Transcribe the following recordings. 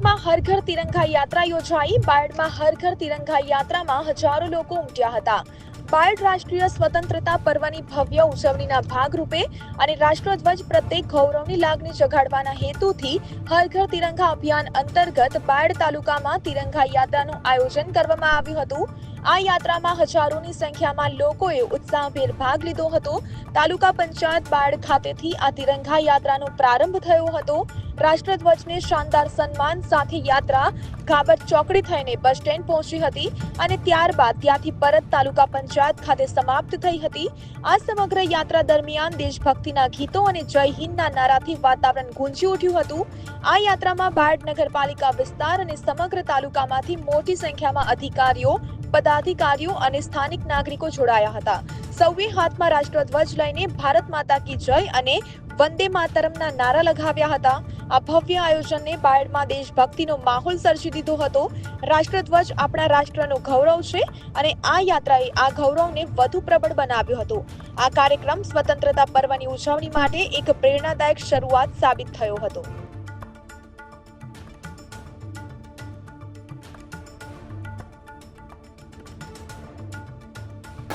હર ઘર તિરંગા યાત્રા યોજાઈ. બાયડમાં હર ઘર તિરંગા યાત્રામાં હજારો લોકો ઉમટ્યા હતા. બાયડ રાષ્ટ્રીય સ્વતંત્રતા પર્વની ભવ્ય ઉજવણીના ભાગરૂપે અને રાષ્ટ્રધ્વજ પ્રત્યે ગૌરવની લાગણી જગાડવાના હેતુથી હર ઘર તિરંગા અભિયાન અંતર્ગત બાયડ તાલુકામાં તિરંગા યાત્રાનું આયોજન કરવામાં આવ્યું હતું. આ યાત્રામાં હજારોની સંખ્યામાં લોકોએ ઉત્સાહભેર ભાગ લીધો હતો. તાલુકા પંચાયત બાળ ખાતેથી આ તિરંગા યાત્રાનો પ્રારંભ થયો હતો. રાષ્ટ્રધ્વજને શાનદાર સન્માન સાથે યાત્રા ગાબત ચોકડી થઈને બસ સ્ટેન્ડ પહોંચી હતી અને ત્યારબાદ ત્યાંથી પરત તાલુકા પંચાયત ખાતે સમાપ્ત થઈ હતી. આ સમગ્ર યાત્રા દરમિયાન દેશભક્તિના ગીતો અને જય હિંદના નારાથી વાતાવરણ ગુંજી ઉઠ્યું હતું. આ યાત્રામાં બાયડ નગરપાલિકા વિસ્તાર અને સમગ્ર તાલુકામાંથી મોટી સંખ્યામાં અધિકારીઓ પદાધિકારીઓ અને સ્થાનિક નાગરિકો જોડાયા હતા. સૌએ હાથમાં રાષ્ટ્રધ્વજ લઈને ભારત માતા કી જય અને વંદે માતરમના નારા લગાવ્યા હતા. આ ભવ્ય આયોજનને બાયડમાં દેશભક્તિનો માહોલ સર્જી દીધો હતો. રાષ્ટ્રધ્વજ આપણા રાષ્ટ્રનું ગૌરવ છે અને આ યાત્રાએ આ ગૌરવને વધુ પ્રબળ બનાવ્યો હતો. આ કાર્યક્રમ સ્વતંત્રતા પર્વની ઉજવણી માટે એક પ્રેરણાદાયક શરૂઆત સાબિત થયો હતો.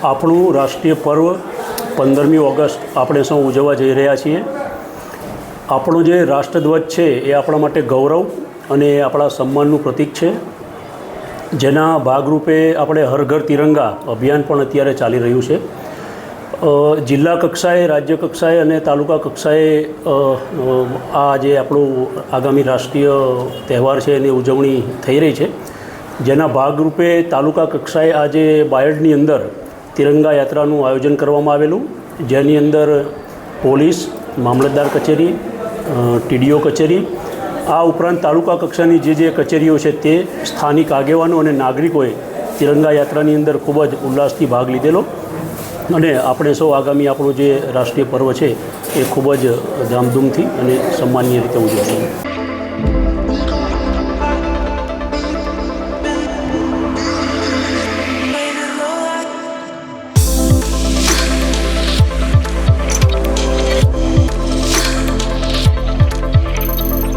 આપણું રાષ્ટ્રીય પર્વ પંદરમી ઓગસ્ટ આપણે સૌ ઉજવવા જઈ રહ્યા છીએ. આપણો જે રાષ્ટ્રધ્વજ છે એ આપણા માટે ગૌરવ અને આપણા સન્માનનું પ્રતીક છે. જેના ભાગરૂપે આપણે હર ઘર તિરંગા અભિયાન પણ અત્યારે ચાલી રહ્યું છે. જિલ્લા કક્ષાએ, રાજ્ય કક્ષાએ અને તાલુકા કક્ષાએ આ જે આપણું આગામી રાષ્ટ્રીય તહેવાર છે એની ઉજવણી થઈ રહી છે. જેના ભાગરૂપે તાલુકા કક્ષાએ આજે બાયડની અંદર તિરંગા યાત્રાનું આયોજન કરવામાં આવેલું. જેની અંદર પોલીસ, મામલતદાર કચેરી ટીડીઓ કચેરી, આ ઉપરાંત તાલુકા કક્ષાની જે જે કચેરીઓ છે તે સ્થાનિક આગેવાનો અને નાગરિકોએ તિરંગા યાત્રાની અંદર ખૂબ જ ઉલ્લાસથી ભાગ લીધેલો. અને આપણે સૌ આગામી આપણો જે રાષ્ટ્રીય પર્વ છે એ ખૂબ જ ધામધૂમથી અને સન્માનીય રીતે ઉજવશું